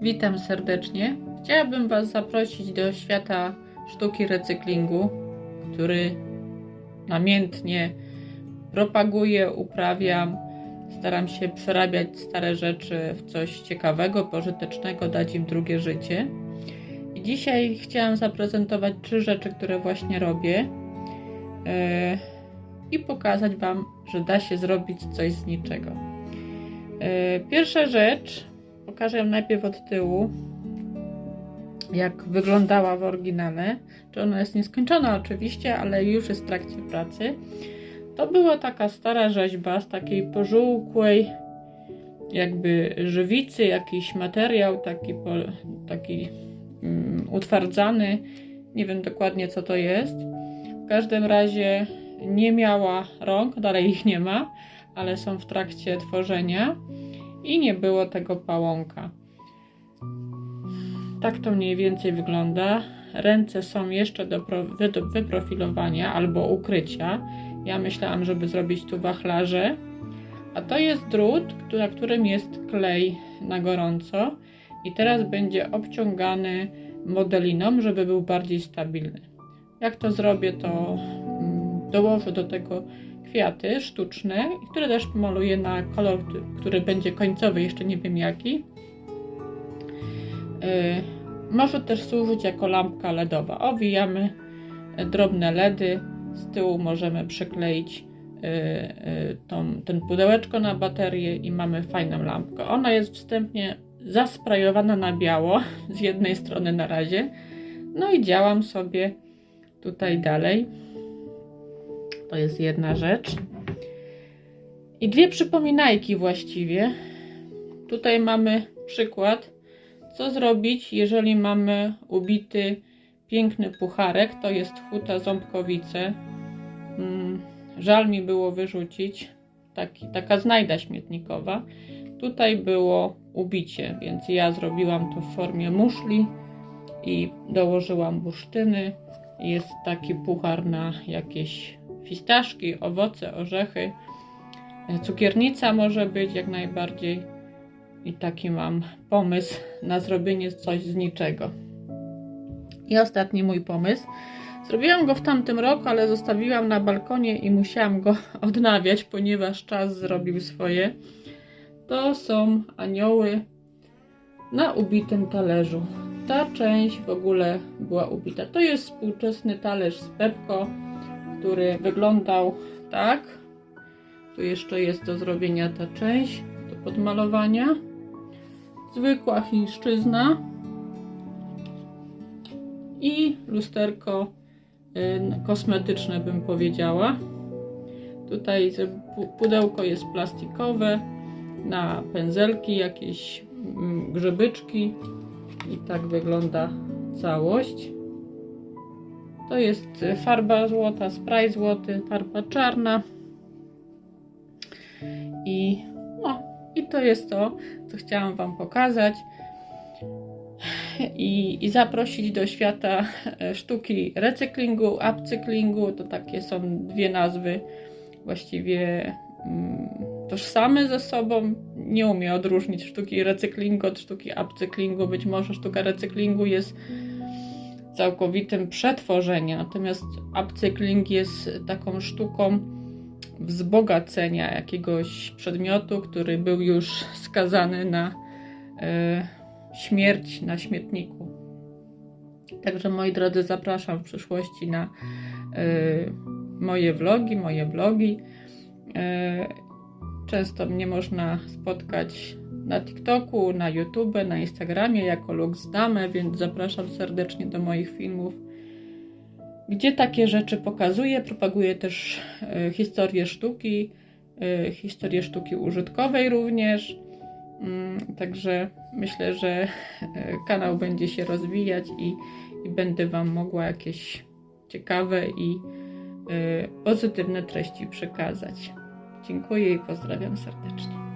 Witam serdecznie. Chciałabym Was zaprosić do świata sztuki recyklingu, który namiętnie propaguję, uprawiam. Staram się przerabiać stare rzeczy w coś ciekawego, pożytecznego, dać im drugie życie. I dzisiaj chciałam zaprezentować trzy rzeczy, które właśnie robię yy, i pokazać Wam, że da się zrobić coś z niczego. Yy, Pierwsza rzecz, pokażę najpierw od tyłu, jak wyglądała w oryginale. Czy ona jest nieskończona oczywiście, ale już jest w trakcie pracy. To była taka stara rzeźba z takiej pożółkłej jakby żywicy, jakiś materiał taki, po, taki um, utwardzany. Nie wiem dokładnie co to jest. W każdym razie nie miała rąk, dalej ich nie ma, ale są w trakcie tworzenia i nie było tego pałąka. Tak to mniej więcej wygląda. Ręce są jeszcze do, pro, wy, do wyprofilowania albo ukrycia. Ja myślałam, żeby zrobić tu wachlarze. A to jest drut, na którym jest klej na gorąco i teraz będzie obciągany modeliną, żeby był bardziej stabilny. Jak to zrobię, to mm, dołożę do tego kwiaty sztuczne, które też pomaluję na kolor, który będzie końcowy, jeszcze nie wiem jaki. Yy, może też służyć jako lampka LEDowa. Owijamy drobne LEDy, z tyłu możemy przykleić yy, yy, tą, ten pudełeczko na baterię i mamy fajną lampkę. Ona jest wstępnie zasprajowana na biało, z jednej strony na razie. No i działam sobie tutaj dalej. To jest jedna rzecz. I dwie przypominajki właściwie. Tutaj mamy przykład, co zrobić, jeżeli mamy ubity piękny pucharek. To jest huta ząbkowice. Mm, żal mi było wyrzucić. Taki, taka znajda śmietnikowa. Tutaj było ubicie, więc ja zrobiłam to w formie muszli i dołożyłam bursztyny. Jest taki puchar na jakieś fistaszki, owoce, orzechy. Cukiernica może być jak najbardziej. I taki mam pomysł na zrobienie coś z niczego. I ostatni mój pomysł. Zrobiłam go w tamtym roku, ale zostawiłam na balkonie i musiałam go odnawiać, ponieważ czas zrobił swoje. To są anioły na ubitym talerzu. Ta część w ogóle była ubita. To jest współczesny talerz z Pepko który wyglądał tak. Tu jeszcze jest do zrobienia ta część do podmalowania. Zwykła chińszczyzna. I lusterko y, kosmetyczne bym powiedziała. Tutaj pudełko jest plastikowe na pędzelki, jakieś mm, grzebyczki i tak wygląda całość. To jest farba złota, spray złoty, farba czarna. I, no, i to jest to, co chciałam Wam pokazać. I, I zaprosić do świata sztuki recyklingu, upcyklingu. To takie są dwie nazwy właściwie mm, tożsame ze sobą. Nie umiem odróżnić sztuki recyklingu od sztuki upcyklingu. Być może sztuka recyklingu jest całkowitym przetworzenia. Natomiast upcycling jest taką sztuką wzbogacenia jakiegoś przedmiotu, który był już skazany na e, śmierć na śmietniku. Także moi drodzy, zapraszam w przyszłości na e, moje vlogi, moje blogi. E, często mnie można spotkać na TikToku, na YouTube, na Instagramie jako Lux Dame, więc zapraszam serdecznie do moich filmów, gdzie takie rzeczy pokazuję. Propaguję też e, historię sztuki, e, historię sztuki użytkowej również. Mm, także myślę, że e, kanał będzie się rozwijać i, i będę Wam mogła jakieś ciekawe i pozytywne treści przekazać. Dziękuję i pozdrawiam serdecznie.